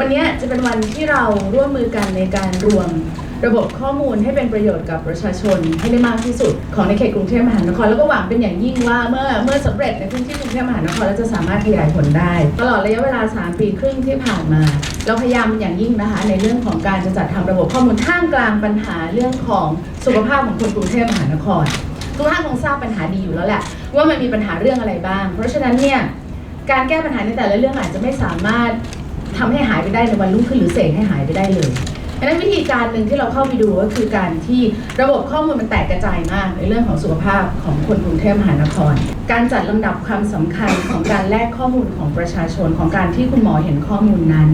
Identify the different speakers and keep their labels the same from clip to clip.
Speaker 1: วันนี้จะเป็นวันที่เราร่วมมือกันในการรวมระบบข้อมูลให้เป็นประโยชน์กับประชาชนให้ได้มากที่สุดของในเขตกรุงเทพมหานครแล้วก็หวังเป็นอย่างยิ่งว่าเมื่อเมื่อสำเร็จในพื้นที่กรุงเทพมหานครแล้วจะสามารถขยายผลได้ ตลอดระยะเวลา 3 ปีครึ่งที่ผ่านมา เราพยายามเป็นอย่างยิ่งนะคะ ในเรื่องของการจะจัดทำระบบข้อมูลท่ามกลางปัญหาเรื่องของสุขภาพของคนกรุงเทพมหานครทุกท่านคงทราบปัญหาดีอยู่แล้วแหละว่ามันมีปัญหาเรื่องอะไรบ้าง เพราะฉะนั้นเนี่ยการแก้ปัญหาในแต่ละเรื่องอาจจะไม่สามารถ ทำให้หายไปได้ในวันรุ่งขึ้นหรือเสกให้หายไปได้เลยดังนั้นวิธีการหนึ่งที่เราเข้าไปดูก็คือการที่ระบบข้อมูลมันแตกกระจายมากในเรื่องของสุขภาพของคนกรุงเทพมหานคร การจัดลำดับความสำคัญของการแลกข้อมูลของประชาชนของการที่คุณหมอเห็นข้อมูลนั้น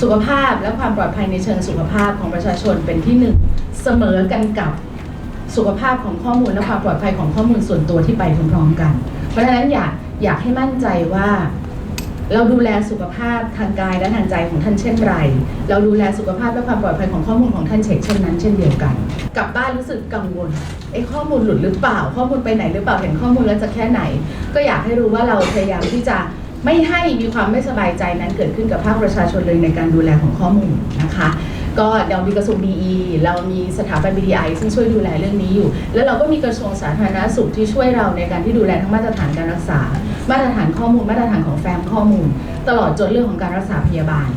Speaker 1: สุขภาพและความปลอดภัยในเชิงสุขภาพของประชาชนเป็นที่หนึ่งเสมอกันกับสุขภาพของข้อมูลและความปลอดภัยของข้อมูลส่วนตัวที่ไปพร้อมๆกัน เพราะฉะนั้นอยากอยากให้มั่นใจว่า เราดูแลสุขภาพทางกายและทางใจของท่านเช่นไร เราดูแลสุขภาพและความปลอดภัยของข้อมูลของท่านเช็คเช่นนั้นเช่นเดียวกัน กลับบ้านรู้สึกกังวลไอ้ข้อมูลหลุดหรือเปล่า ข้อมูลไปไหนหรือเปล่าเห็นข้อมูลแล้วจะแค่ไหน ก็อยากให้รู้ว่าเราพยายามที่จะไม่ให้มีความไม่สบายใจนั้นเกิดขึ้นกับภาคประชาชนเลยในการดูแลของข้อมูลนะคะ ก็เรามีกระทรวงดีเรามีสถาบัน BDI ซึ่งช่วยดูแลเรื่องนี้อยู่ แล้วเราก็มีกระทรวงสาธารณสุขที่ช่วยเราในการที่ดูแลทั้งมาตรฐานการรักษา มาตรฐานข้อมูล มาตรฐานของแฟ้มข้อมูล ตลอดจนเรื่องของการรักษาพยาบาล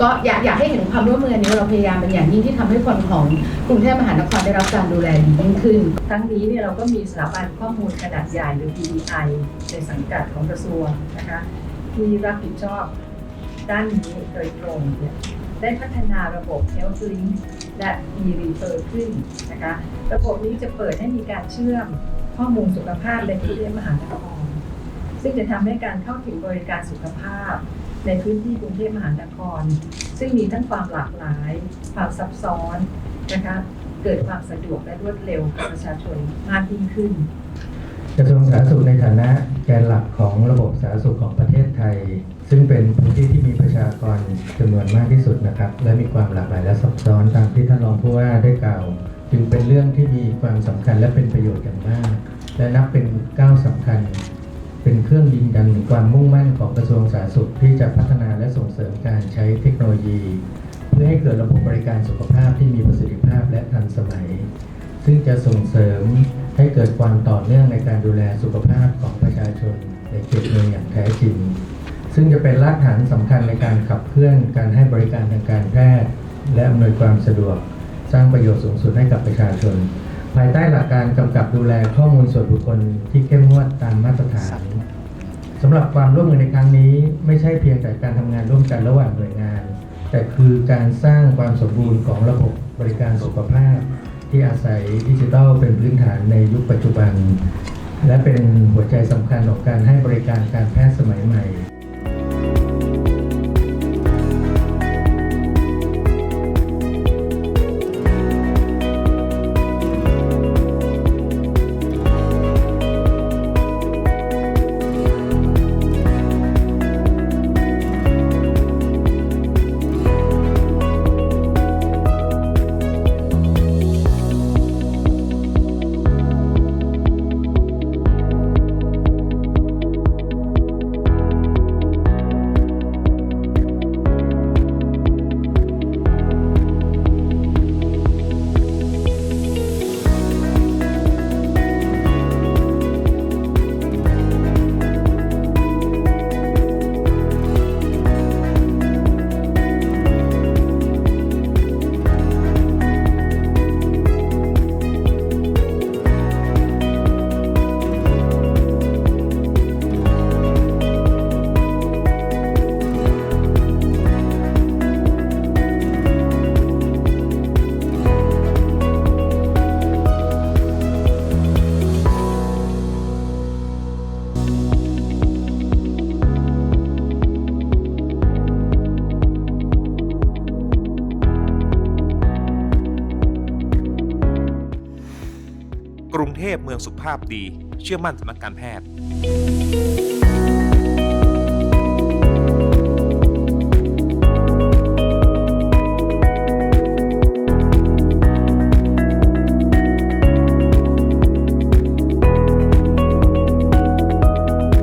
Speaker 1: ก็อยากอยากให้เห็นความร่วมมืออันนี้ว่าเราพยายามเป็นอย่างยิ่งที่ทำให้คนของกรุงเทพมหานครได้รับการดูแลดียิ่งขึ้น
Speaker 2: ทั้งนี้เนี่ยเราก็มีสถาบันข้อมูลขนาดใหญ่หรือ PDI ในสังกัดของกระทรวงนะคะที่รับผิดชอบด้านนี้โดยตรงเนี่ยได้พัฒนาระบบ Health Link และ e-refer ขึ้นนะคะ ระบบนี้จะเปิดให้มีการเชื่อมข้อมูลสุขภาพในกรุงเทพมหานคร ซึ่งจะทำให้การเข้าถึงบริการสุขภาพ ในพื้นที่กรุงเทพมหานคร ซึ่งมีทั้งความหลากหลาย ความซับซ้อนนะคะเกิดความสะดวกและรวดเร็วกับประชาชนมากยิ่งขึ้น
Speaker 3: กระทรวงสาธารณสุขในฐานะแกนหลักของระบบสาธารณสุขของประเทศไทย ซึ่งเป็นพื้นที่ที่มีประชากรจำนวนมากที่สุดนะครับ และมีความหลากหลายและซับซ้อนตามที่ท่านรองผู้ว่าได้กล่าว จึงเป็นเรื่องที่มีความสำคัญและเป็นประโยชน์อย่างมาก และนับเป็นก้าวสำคัญ เป็นเครื่องยืนยันถึงความมุ่งมั่นของกระทรวงสาธารณสุขที่จะพัฒนาและส่งเสริมการใช้เทคโนโลยี เพื่อให้เกิดระบบบริการสุขภาพที่มีประสิทธิภาพและทันสมัย ซึ่งจะส่งเสริมให้เกิดความต่อเนื่องในการดูแลสุขภาพของประชาชนในเขตเมืองอย่างแท้จริง ซึ่งจะเป็นรากฐานสำคัญในการขับเคลื่อนการให้บริการทางการแพทย์ และอำนวยความสะดวก สร้างประโยชน์สูงสุดให้กับประชาชน ภายใต้หลักการกำกับดูแลข้อมูลส่วนบุคคลที่เข้มงวดตามมาตรฐานสำหรับความร่วมมือในครั้งนี้ ไม่ใช่เพียงแต่การทำงานร่วมกันระหว่างหน่วยงาน แต่คือการสร้างความสมบูรณ์ของระบบบริการสุขภาพ ที่อาศัยดิจิทัลเป็นพื้นฐานในยุคปัจจุบัน และเป็นหัวใจสำคัญของการให้บริการการแพทย์สมัยใหม่
Speaker 4: กรุงเทพเมืองสุขภาพดี เชื่อมั่นสำนักการแพทย์